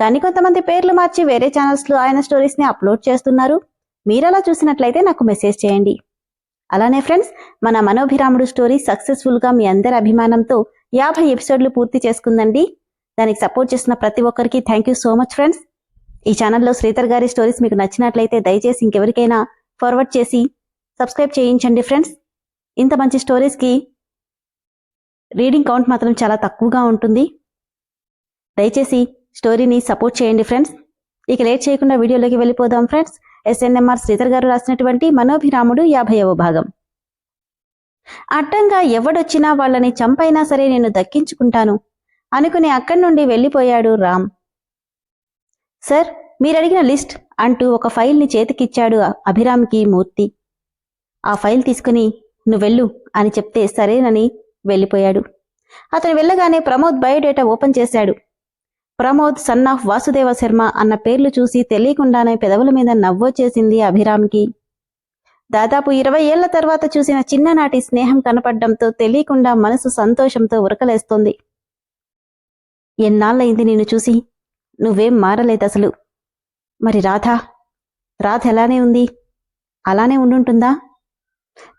కానీ కొంతమంది పేర్లు మార్చి వేరే ఛానల్స్లో ఆయన స్టోరీస్ని అప్లోడ్ చేస్తున్నారు. మీరు అలా చూసినట్లయితే నాకు మెసేజ్ చేయండి. అలానే ఫ్రెండ్స్ మన మనోభిరాముడు స్టోరీ సక్సెస్ఫుల్గా మీ అందరి అభిమానంతో యాభై ఎపిసోడ్లు పూర్తి చేసుకుందండి. దానికి సపోర్ట్ చేసిన ప్రతి ఒక్కరికి thank you so much friends ఈ ఛానల్లో శ్రీధర్ గారి స్టోరీస్ మీకు నచ్చినట్లయితే దయచేసి ఇంకెవరికైనా ఫార్వర్డ్ చేసి సబ్స్క్రైబ్ చేయించండి ఫ్రెండ్స్ ఇంత మంచి స్టోరీస్కి రీడింగ్ కౌంట్ మాత్రం చాలా తక్కువగా ఉంటుంది. దయచేసి స్టోరీని సపోర్ట్ చేయండి ఫ్రెండ్స్. ఇక లేట్ చేయకుండా వీడియోలోకి వెళ్ళిపోదాం ఫ్రెండ్స్. ఎస్ఎన్ఎంఆర్ శ్రీధర్ గారు రాసినటువంటి మనోభిరాముడు యాభైవ భాగం. అడ్డంగా ఎవడొచ్చినా వాళ్ళని చంపైనా సరే నేను దక్కించుకుంటాను. అనుకుని అక్కడి నుండి వెళ్ళిపోయాడు రామ్. సార్ మీరడిగిన లిస్ట్ అంటూ ఒక ఫైల్ని చేతికిచ్చాడు అభిరామ్కి మూర్తి. ఆ ఫైల్ తీసుకుని నువ్వెళ్ళు అని చెప్తే సరేనని వెళ్ళిపోయాడు. అతను వెళ్ళగానే ప్రమోద్ బయోడేటా ఓపెన్ చేశాడు. ప్రమోద్ సన్ ఆఫ్ వాసుదేవ శర్మ అన్న పేర్లు చూసి తెలియకుండానే పెదవుల మీద నవ్వొచ్చేసింది అభిరామ్కి. దాదాపు ఇరవై ఏళ్ళ తర్వాత చూసిన చిన్ననాటి స్నేహం కనపడ్డంతో తెలియకుండా మనసు సంతోషంతో ఉరకలేస్తోంది. ఎన్నాళ్ళయింది నిన్ను చూసి? నువ్వేం మారలేదు అసలు మరి రాధ? రాధ ఎలానే ఉంది? అలానే ఉండుంటుందా?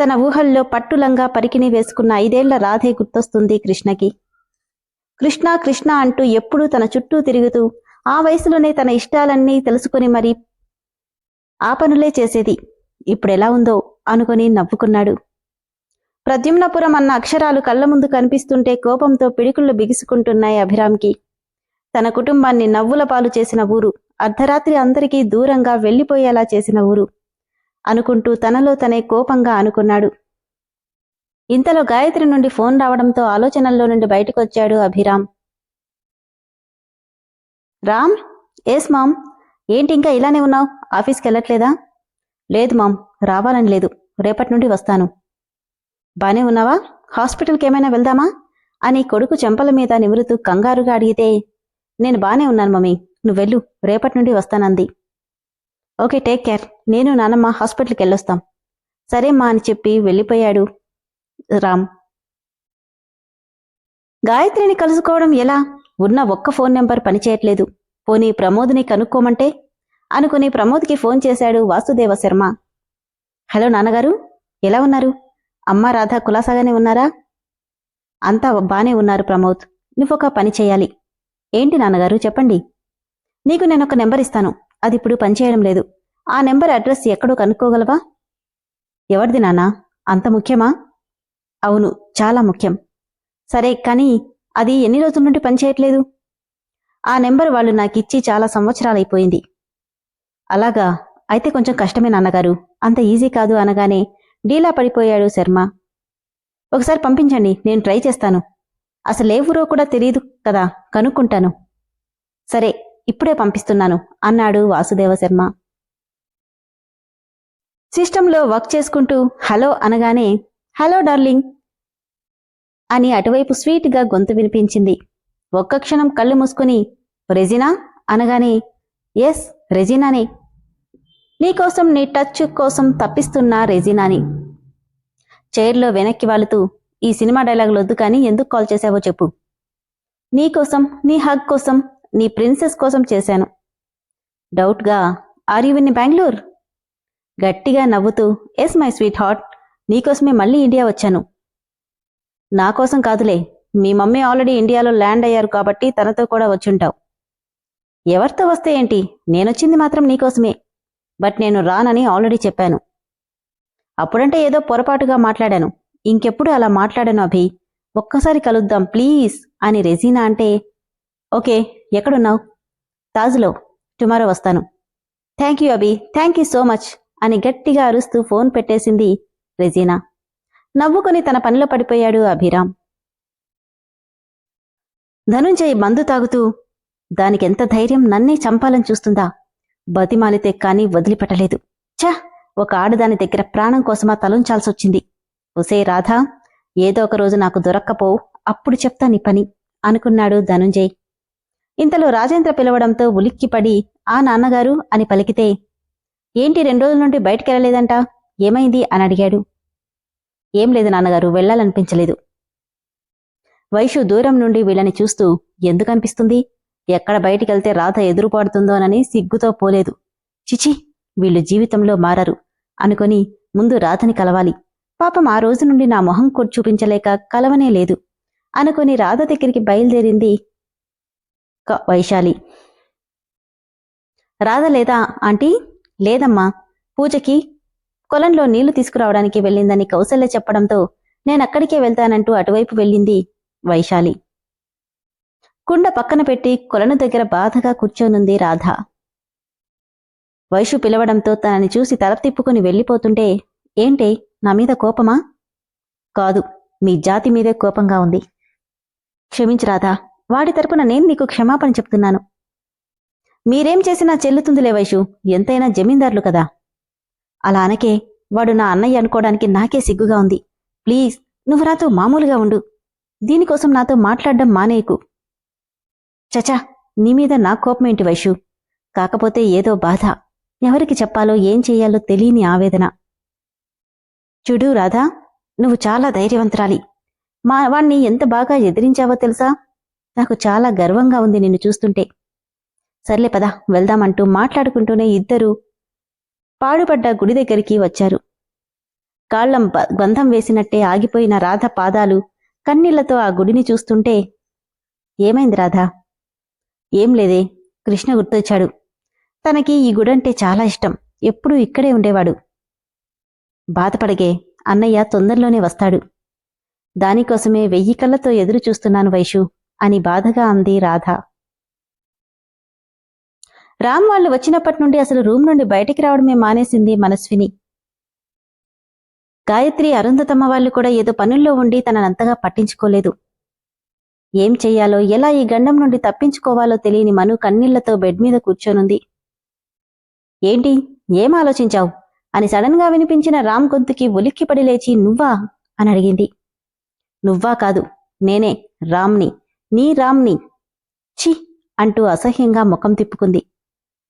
తన ఊహల్లో పట్టులంగా పరికిణి వేసుకున్న ఐదేళ్ళ రాధే గుర్తొస్తుంది కృష్ణకి. కృష్ణ కృష్ణ అంటూ ఎప్పుడూ తన చుట్టూ తిరుగుతూ ఆ వయసులోనే తన ఇష్టాలన్నీ తెలుసుకుని మరి ఆ పనులే చేసేది. ఇప్పుడెలా ఉందో అనుకుని నవ్వుకున్నాడు. ప్రద్యుమ్నపురం అన్న అక్షరాలు కళ్ళ ముందు కనిపిస్తుంటే కోపంతో పిడికుళ్ళు బిగుసుకుంటున్నాయి అభిరామ్కి. తన కుటుంబాన్ని నవ్వుల పాలు చేసిన ఊరు అర్ధరాత్రి అందరికీ దూరంగా వెళ్ళిపోయేలా చేసిన ఊరు అనుకుంటూ తనలో తనే కోపంగా అనుకున్నాడు. ఇంతలో గాయత్రి నుండి ఫోన్ రావడంతో ఆలోచనల్లో నుండి బయటకొచ్చాడు అభిరామ్. రామ్? Yes ma'am? ఏంటి ఇంకా ఇలానే ఉన్నావు? ఆఫీస్కి వెళ్ళట్లేదా లేదు మామ్ రావాలని లేదు. రేపటి నుండి వస్తాను. బానే ఉన్నావా? హాస్పిటల్కి ఏమైనా వెళ్దామా? అని కొడుకు చెంపల మీద నిమురుతూ కంగారుగా అడిగితే నేను బానే ఉన్నాను మమ్మీ. నువ్వెళ్ళు రేపటి నుండి వస్తానంది. Okay take care. నేను నానమ్మ హాస్పిటల్కి వెళ్ళొస్తాం సరే మా అని చెప్పి వెళ్ళిపోయాడు రామ్. గాయత్రిని కలుసుకోవడం ఎలా? ఉన్న ఒక్క ఫోన్ నెంబర్ పనిచేయట్లేదు. పోనీ ప్రమోద్ని కనుక్కోమంటే? అనుకుని ప్రమోద్కి ఫోన్ చేశాడు వాసుదేవ శర్మ. హలో నాన్నగారు ఎలా ఉన్నారు? అమ్మ రాధ కులాసాగానే ఉన్నారా? అంతా బానే ఉన్నారు ప్రమోద్. నువ్వొక పని చేయాలి. ఏంటి నాన్నగారు చెప్పండి. నీకు నేనొక నెంబర్ ఇస్తాను. అది ఇప్పుడు పనిచేయడం లేదు. ఆ నెంబర్ అడ్రస్ ఎక్కడో కనుక్కోగలవా? ఎవరిది నానా అంత ముఖ్యమా? అవును చాలా ముఖ్యం. సరే కానీ అది ఎన్ని రోజుల నుండి పనిచేయట్లేదు? ఆ నెంబర్ వాళ్ళు నాకిచ్చి చాలా సంవత్సరాలైపోయింది. అలాగా అయితే కొంచెం కష్టమే నాన్నగారు. అంత ఈజీ కాదు అనగానే డీలా పడిపోయాడు శర్మ. ఒకసారి పంపించండి నేను ట్రై చేస్తాను. అసలు ఏ ఊరో కూడా తెలియదు కదా కనుక్కుంటాను. సరే ఇప్పుడే పంపిస్తున్నాను అన్నాడు వాసుదేవ శర్మ. సిస్టంలో వర్క్ చేసుకుంటూ హలో అనగానే హలో డార్లింగ్ అని అటువైపు స్వీట్గా గొంతు వినిపించింది. ఒక్క క్షణం కళ్ళు మూసుకుని రెజినా? అనగానే ఎస్ రెజినానే. నీకోసం నీ టచ్ కోసం తప్పిస్తున్నా రెజినాని. చైర్లో వెనక్కి వాలుతూ ఈ సినిమా డైలాగులు వద్దు కానీ ఎందుకు కాల్ చేశావో చెప్పు. నీకోసం నీ హగ్ కోసం నీ ప్రిన్సెస్ కోసం చేశాను. డౌట్గా ఆర్ యు ఇన్ బెంగళూర్ గట్టిగా నవ్వుతూ ఎస్ మై స్వీట్ హార్ట్ నీకోసమే మళ్ళీ ఇండియా వచ్చాను. నా కోసం కాదులే మీ మమ్మీ ఆల్రెడీ ఇండియాలో ల్యాండ్ అయ్యారు కాబట్టి తనతో కూడా వచ్చుంటావు. ఎవరితో వస్తే ఏంటి? నేనొచ్చింది మాత్రం నీకోసమే. బట్ నేను రానని ఆల్రెడీ చెప్పాను. అప్పుడంటే ఏదో పొరపాటుగా మాట్లాడాను. ఇంకెప్పుడు అలా మాట్లాడాను అభి? ఒక్కసారి కలుద్దాం ప్లీజ్ అని రెజీనా అంటే ఓకే ఎక్కడున్నావు? తాజ్లో టుమారో వస్తాను. Thank you Abhi thank you so much అని గట్టిగా అరుస్తూ ఫోన్ పెట్టేసింది రెజీనా? నవ్వుకొని తన పనిలో పడిపోయాడు అభిరామ్. ధనుంజయ్ మందు తాగుతూ దానికెంత ధైర్యం నన్నే చంపాలని చూస్తుందా? బతిమాలితే కాని వదిలిపెట్టలేదు. ఛ! ఒక ఆడదాని దగ్గర ప్రాణం కోసమా తలుంచాల్సొచ్చింది. ఒసే రాధా ఏదో ఒక రోజు నాకు దొరక్కపోవు అప్పుడు చెప్తా నీ పని అనుకున్నాడు ధనుంజయ్. ఇంతలో రాజేంద్ర పిలవడంతో ఉలిక్కిపడి ఆ నాన్నగారు అని పలికితే ఏంటి రెండు రోజుల నుండి బయటికెళ్ళలేదంట? ఏమైంది అని అడిగాడు. ఏం లేదు నాన్నగారు వెళ్ళాలనిపించలేదు. వైషు దూరం నుండి వీళ్ళని చూస్తూ ఎందుకనిపిస్తుంది ఎక్కడ బయటికెళ్తే రాధ ఎదురుపడుతుందోనని సిగ్గుతో పోలేదు. చిచి వీళ్ళు జీవితంలో మారరు. అనుకొని ముందు రాధని కలవాలి. పాపం ఆ రోజు నుండి నా మొహం కూడా చూపించలేక కలవనే లేదు. అనుకొని రాధ దగ్గరికి బయలుదేరింది వైశాలి. రాధ లేదా ఆంటీ? లేదమ్మా. పూజకి కొలంలో నీళ్ళు తీసుకురావడానికి వెళ్ళిందని కౌసల్య చెప్పడంతో నేనక్కడికే వెళ్తానంటూ అటువైపు వెళ్ళింది వైశాలి. కుండ పక్కన పెట్టి కొలను దగ్గర బాధగా కూర్చోనుంది రాధ. వైషు పిలవడంతో తనని చూసి తల తిప్పుకుని వెళ్ళిపోతుంటే ఏంటే నా మీద కోపమా? కాదు మీ జాతి మీదే కోపంగా ఉంది. క్షమించు రాధా వాడి తరపున నేను నీకు క్షమాపణ చెప్తున్నాను. మీరేం చేసినా చెల్లుతుందిలే వైషు ఎంతైనా జమీందారులు కదా. అలా అనకే వాడు నా అన్నయ్య అనుకోవడానికి నాకే సిగ్గుగా ఉంది. ప్లీజ్ నువ్వు నాతో మామూలుగా ఉండు. దీనికోసం నాతో మాట్లాడడం మానేయకు. చచా నీ మీద నా కోపమేంటి వైషు? కాకపోతే ఏదో బాధ. ఎవరికి చెప్పాలో ఏం చెయ్యాలో తెలియని ఆవేదన. చూడు రాధా నువ్వు చాలా ధైర్యవంతురాలి. మా వాణ్ణి ఎంత బాగా ఎదిరించావో తెలుసా? నాకు చాలా గర్వంగా ఉంది నిన్ను చూస్తుంటే. సర్లే పద వెళ్దామంటూ మాట్లాడుకుంటూనే ఇద్దరూ పాడుపడ్డ గుడి దగ్గరికి వచ్చారు. కాళ్ళం గంధం వేసినట్టే ఆగిపోయిన రాధ పాదాలు కన్నీళ్ళతో ఆ గుడిని చూస్తుంటే ఏమైంది రాధా? ఏం లేదే కృష్ణ గుర్తొచ్చాడు. తనకి ఈ గుడంటే చాలా ఇష్టం ఎప్పుడూ ఇక్కడే ఉండేవాడు. బాధపడగే అన్నయ్య తొందరలోనే వస్తాడు. దానికోసమే వెయ్యి కళ్ళతో ఎదురు చూస్తున్నాను వైషు అని బాధగా అంది రాధ. రామ్ వాళ్ళు వచ్చినప్పటి నుండి అసలు రూమ్ నుండి బయటికి రావడమే మానేసింది మనస్విని. గాయత్రి అరుంధతమ్మ వాళ్ళు కూడా ఏదో పనుల్లో ఉండి తననంతగా పట్టించుకోలేదు. ఏం చెయ్యాలో ఎలా ఈ గండం నుండి తప్పించుకోవాలో తెలియని మను కన్నీళ్ళతో బెడ్ మీద కూర్చోనుంది. ఏంటి? ఏం ఆలోచించావు? అని సడన్గా వినిపించిన రామ్ గొంతుకి ఉలిక్కిపడి లేచి నువ్వా? అని అడిగింది. నువ్వా కాదు నేనే రామ్ని నీ రామ్ని. ఛీ! అంటూ అసహ్యంగా ముఖం తిప్పుకుంది.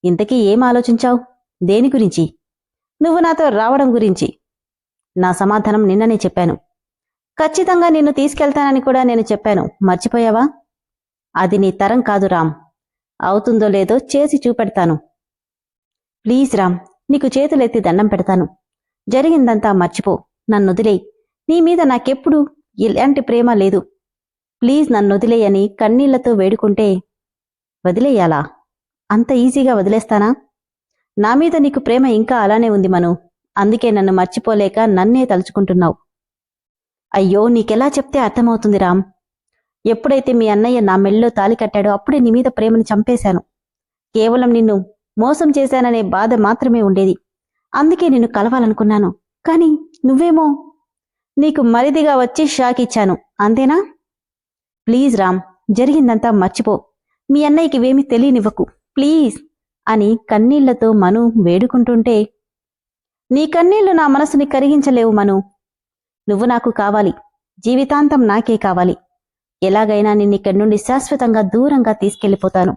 ఇంతకీ ఏం ఆలోచించావు? దేని గురించి? నువ్వు నాతో రావడం గురించి. నా సమాధానం నిన్ననే చెప్పాను. ఖచ్చితంగా నిన్ను తీసుకెళ్తానని కూడా నేను చెప్పాను. మర్చిపోయావా? అది నీ తరం కాదు రామ్. అవుతుందో లేదో చేసి చూపెడతాను. ప్లీజ్ రామ్ నీకు చేతులెత్తి దండం పెడతాను. జరిగిందంతా మర్చిపో. నన్నొదిలేయ్ నీ మీద నాకెప్పుడు ఇలాంటి ప్రేమ లేదు. ప్లీజ్ నన్నొదిలేయని కన్నీళ్ళతో వేడుకుంటే వదిలేయాలా? అంత ఈజీగా వదిలేస్తానా? నా మీద నీకు ప్రేమ ఇంకా అలానే ఉంది మను. అందుకే నన్ను మర్చిపోలేక నన్నే తలుచుకుంటున్నావు. అయ్యో నీకెలా చెప్తే అర్థమవుతుంది రామ్. ఎప్పుడైతే మీ అన్నయ్య నా మెళ్ళలో తాలి కట్టాడో అప్పుడే నీ మీద ప్రేమని చంపేశాను. కేవలం నిన్ను మోసం చేశాననే బాధ మాత్రమే ఉండేది. అందుకే నిన్ను కలవాలనుకున్నాను. కానీ నువ్వేమో నీకు మరిదిగా వచ్చి షాక్ ఇచ్చాను. అంతేనా? ప్లీజ్ రామ్ జరిగిందంతా మర్చిపో. మీ అన్నయ్యకి ఇవేమీ తెలియనివ్వకు. ప్లీజ్ అని కన్నీళ్ళతో మను వేడుకుంటుంటే నీ కన్నీళ్ళు నా మనసుని కరిగించలేవు మను. నువ్వు నాకు కావాలి. జీవితాంతం నాకే కావాలి. ఎలాగైనా నిన్నిక్కడి నుండి శాశ్వతంగా దూరంగా తీసుకెళ్ళిపోతాను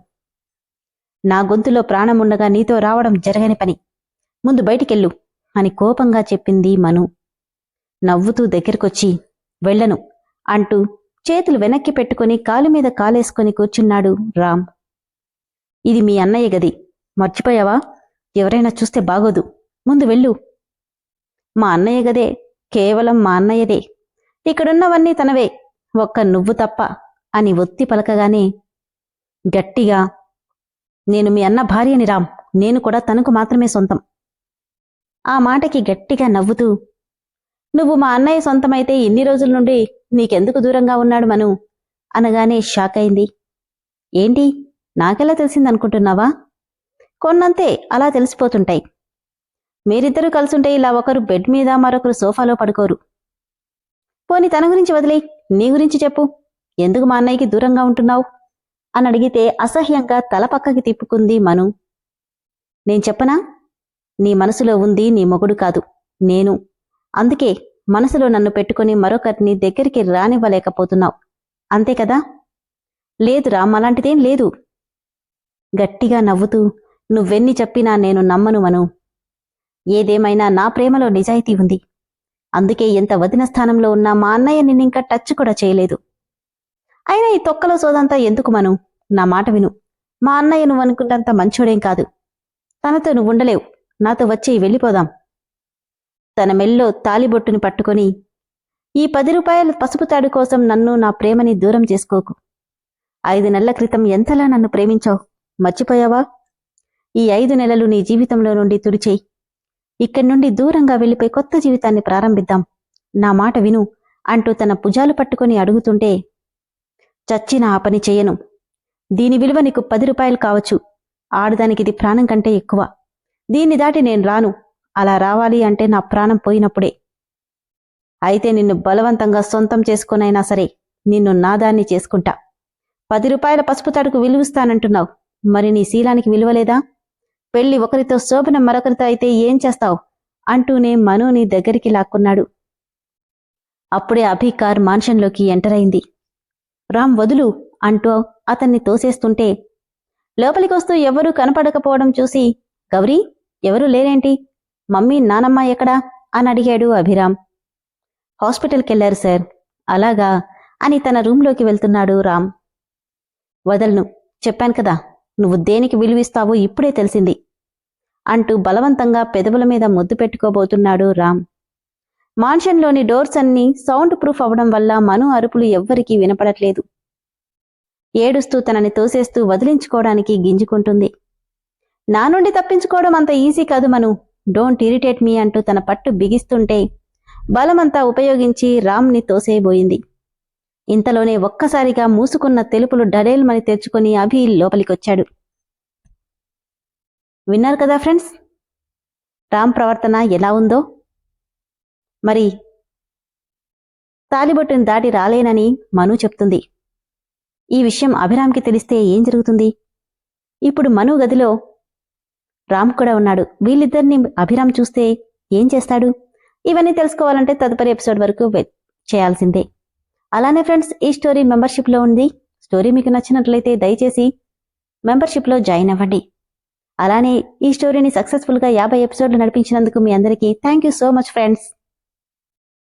నా గొంతులో ప్రాణముండగా నీతో రావడం జరగని పని. ముందు బయటికెళ్ళు అని కోపంగా చెప్పింది మను. నవ్వుతూ దగ్గరకొచ్చి వెళ్ళను అంటూ చేతులు వెనక్కి పెట్టుకుని కాలు మీద కాలేసుకొని కూర్చున్నాడు రామ్. ఇది మీ అన్నయ్య గది. మర్చిపోయావా? ఎవరైనా చూస్తే బాగోదు. ముందు వెళ్ళు. మా అన్నయ్య గదే కేవలం మా అన్నయ్యదే. ఇక్కడున్నవన్నీ తనవే. ఒక్క నువ్వు తప్ప అని ఒత్తి పలకగానే గట్టిగా నేను మీ అన్న భార్యని రామ్. నేను కూడా తనకు మాత్రమే సొంతం. ఆ మాటకి గట్టిగా నవ్వుతూ నువ్వు మా అన్నయ్య సొంతమైతే ఇన్ని రోజుల నుండి నీకెందుకు దూరంగా ఉన్నాడు మను? అనగానే షాక్ అయింది. ఏంటి? నాకెలా తెలిసిందనుకుంటున్నావా? కొన్నంతే అలా తెలిసిపోతుంటాయి. మీరిద్దరూ కలుసుంటే ఇలా ఒకరు బెడ్ మీద మరొకరు సోఫాలో పడుకోరు. పోని తన గురించి వదిలే నీ గురించి చెప్పు. ఎందుకు మా అన్నయ్యకి దూరంగా ఉంటున్నావు? అని అడిగితే అసహ్యంగా తల పక్కకి తిప్పుకుంది మను. నేను చెప్పనా? నీ మనసులో ఉంది నీ మొగుడు కాదు నేను. అందుకే మనసులో నన్ను పెట్టుకుని మరొకరిని దగ్గరికి రానివ్వలేకపోతున్నావు. అంతే కదా? లేదురా అలాంటిదేం లేదు. గట్టిగా నవ్వుతూ నువ్వెన్ని చెప్పినా నేను నమ్మను మను. ఏదేమైనా నా ప్రేమలో నిజాయితీ ఉంది. అందుకే ఎంత వదిన స్థానంలో ఉన్నా మా అన్నయ్య నిన్నింకా టచ్ కూడా చేయలేదు. అయినా ఈ తొక్కలో సోదంతా ఎందుకు మను? నా మాట విను. మా అన్నయ్య నువ్వు అనుకున్నంత మంచోడేం కాదు. తనతో నువ్వు ఉండలేవు నాతో వచ్చి వెళ్ళిపోదాం. తన మెల్లో తాలిబొట్టుని పట్టుకొని ఈ పది రూపాయల పసుపు తాడు కోసం నన్ను నా ప్రేమని దూరం చేసుకోకు. ఐదు నెలల క్రితం ఎంతలా నన్ను ప్రేమించావు? మర్చిపోయావా? ఈ ఐదు నెలలు నీ జీవితంలో నుండి తుడిచేయి. ఇక్కడి నుండి దూరంగా వెళ్ళిపోయి కొత్త జీవితాన్ని ప్రారంభిద్దాం. నా మాట విను అంటూ తన భుజాలు పట్టుకొని అడుగుతుంటే చచ్చిన ఆ పని చెయ్యను దీని విలువ నీకు పది రూపాయలు కావచ్చు. ఆడదానికి ఇది ప్రాణం కంటే ఎక్కువ. దీన్ని దాటి నేను రాను. అలా రావాలి అంటే నా ప్రాణం పోయినప్పుడే. అయితే నిన్ను బలవంతంగా సొంతం చేసుకునైనా సరే నిన్ను నాదాన్ని చేసుకుంటా. పది రూపాయల పసుపు తడుకు విలువిస్తానంటున్నావు. మరి నీ శీలానికి విలువలేదా పెళ్ళి ఒకరితో శోభన మరొకరితో అయితే ఏం చేస్తావు? అంటూనే మనుని దగ్గరికి లాక్కున్నాడు. అప్పుడే అభికార్ మాన్షన్లోకి ఎంటర్ అయింది. రామ్ వదులు అంటూ అతన్ని తోసేస్తుంటే లోపలికి వస్తూ ఎవరూ కనపడకపోవడం చూసి గౌరీ ఎవరూ లేరేంటి? మమ్మీ నానమ్మ ఎక్కడా? అని అడిగాడు అభిరామ్. హాస్పిటల్కెళ్ళారు సార్. అలాగా అని తన రూంలోకి వెళ్తున్నాడు రామ్. వదలను చెప్పాను కదా. నువ్వు దేనికి విలువిస్తావో ఇప్పుడే తెలిసింది అంటూ బలవంతంగా పెదవుల మీద ముద్దు పెట్టుకోబోతున్నాడు రామ్. మాన్షన్లోని డోర్స్ అన్నీ సౌండ్ ప్రూఫ్ అవడం వల్ల మను అరుపులు ఎవ్వరికీ వినపడట్లేదు. ఏడుస్తూ తనని తోసేస్తూ వదిలించుకోవడానికి గింజుకుంటుంది. నా నుండి తప్పించుకోవడం అంత ఈజీ కాదు మను. డోంట్ ఇరిటేట్ మీ అంటూ తన పట్టు బిగిస్తుంటే బలమంతా ఉపయోగించి రామ్ని తోసేయబోయింది. ఇంతలోనే ఒక్కసారిగా మూసుకున్న తెలుపులు డడేల్మని తెచ్చుకొని అభి లోపలికొచ్చాడు. విన్నారు కదా ఫ్రెండ్స్? రామ్ ప్రవర్తన ఎలా ఉందో? మరి తాలిబొట్టుని దాటి రాలేనని మను చెప్తుంది. ఈ విషయం అభిరామ్కి తెలిస్తే ఏం జరుగుతుంది? ఇప్పుడు మను గదిలో రామ్ కూడా ఉన్నాడు. వీళ్ళిద్దరిని అభిరామ్ చూస్తే ఏం చేస్తాడు? ఇవన్నీ తెలుసుకోవాలంటే తదుపరి ఎపిసోడ్ వరకు చేయాల్సిందే. అలానే ఫ్రెండ్స్ ఈ స్టోరీ మెంబర్షిప్లో ఉంది. స్టోరీ మీకు నచ్చినట్లయితే దయచేసి మెంబర్షిప్లో జాయిన్ అవ్వండి. అలానే ఈ స్టోరీని సక్సెస్ఫుల్గా యాభై ఎపిసోడ్లు నడిపించినందుకు మీ అందరికీ thank you so much friends.